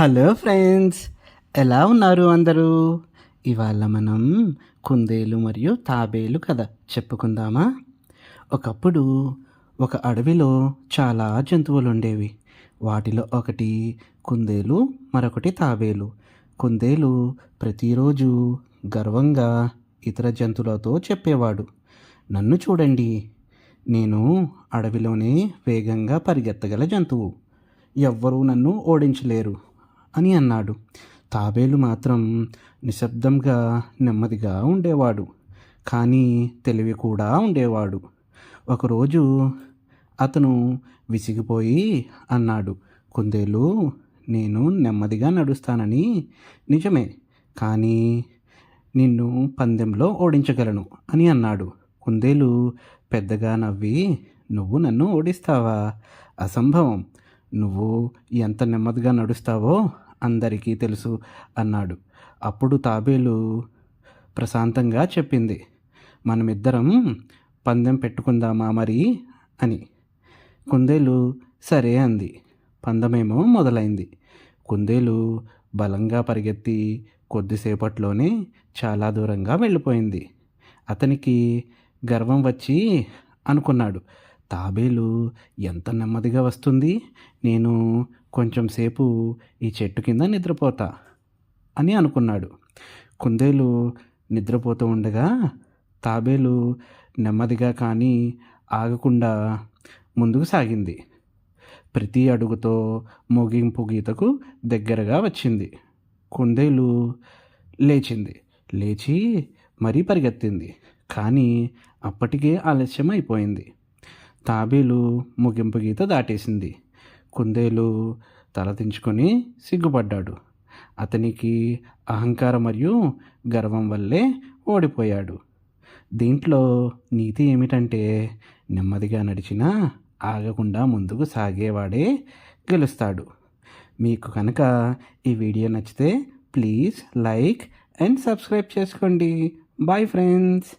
Hello friends ఎలా ఉన్నారు అందరూ? ఇవాళ మనం కుందేలు మరియు తాబేలు కథ చెప్పుకుందామా? ఒకప్పుడు ఒక అడవిలో చాలా జంతువులు ఉండేవి వాటిలో ఒకటి కుందేలు మరొకటి తాబేలు. కుందేలు ప్రతిరోజు గర్వంగా ఇతర జంతువులతో చెప్పేవాడు. నన్ను చూడండి నేను అడవిలోనే వేగంగా పరిగెత్తగల జంతువు. ఎవ్వరూ నన్ను ఓడించలేరు. అని అన్నాడు. తాబేలు మాత్రం నిశ్శబ్దంగా నెమ్మదిగా ఉండేవాడు. కానీ తెలివి కూడా ఉండేవాడు. ఒకరోజు అతను విసిగిపోయి అన్నాడు కుందేలు నేను నెమ్మదిగా నడుస్తానని నిజమే కానీ నిన్ను పందెంలో ఓడించగలను అని అన్నాడు. కుందేలు పెద్దగా నవ్వి నువ్వు నన్ను ఓడిస్తావా? అసంభవం. నువ్వు ఎంత నెమ్మదిగా నడుస్తావో అందరికీ తెలుసు అన్నాడు. అప్పుడు తాబేలు ప్రశాంతంగా చెప్పింది. మనమిద్దరం పందెం పెట్టుకుందామా మరి? అని. కుందేలు సరే అంది. పందమేమో మొదలైంది. కుందేలు బలంగా పరిగెత్తి కొద్దిసేపట్లోనే చాలా దూరంగా వెళ్ళిపోయింది. అతనికి గర్వం వచ్చి అనుకున్నాడు. తాబేలు ఎంత నెమ్మదిగా వస్తుంది? నేను కొంచెం సేపు ఈ చెట్టు కింద నిద్రపోతా అని అనుకున్నాడు. కుందేలు నిద్రపోతూ ఉండగా తాబేలు నెమ్మదిగా కానీ ఆగకుండా ముందుకు సాగింది. ప్రతి అడుగుతో ముగింపు గీతకు దగ్గరగా వచ్చింది. కుందేలు లేచింది. లేచి మరీ పరిగెత్తింది. కానీ అప్పటికే ఆలస్యం అయిపోయింది తాబేలు ముగింపు గీత దాటేసింది. కుందేలు తలదించుకొని సిగ్గుపడ్డాడు. అతనికి అహంకారం మరియు గర్వం వల్లే ఓడిపోయాడు. దీంట్లో నీతి ఏమిటంటే నెమ్మదిగా నడిచినా ఆగకుండా ముందుకు సాగేవాడే గెలుస్తాడు. మీకు కనుక ఈ వీడియో నచ్చితే ప్లీజ్ లైక్ అండ్ సబ్స్క్రైబ్ చేసుకోండి. Bye friends!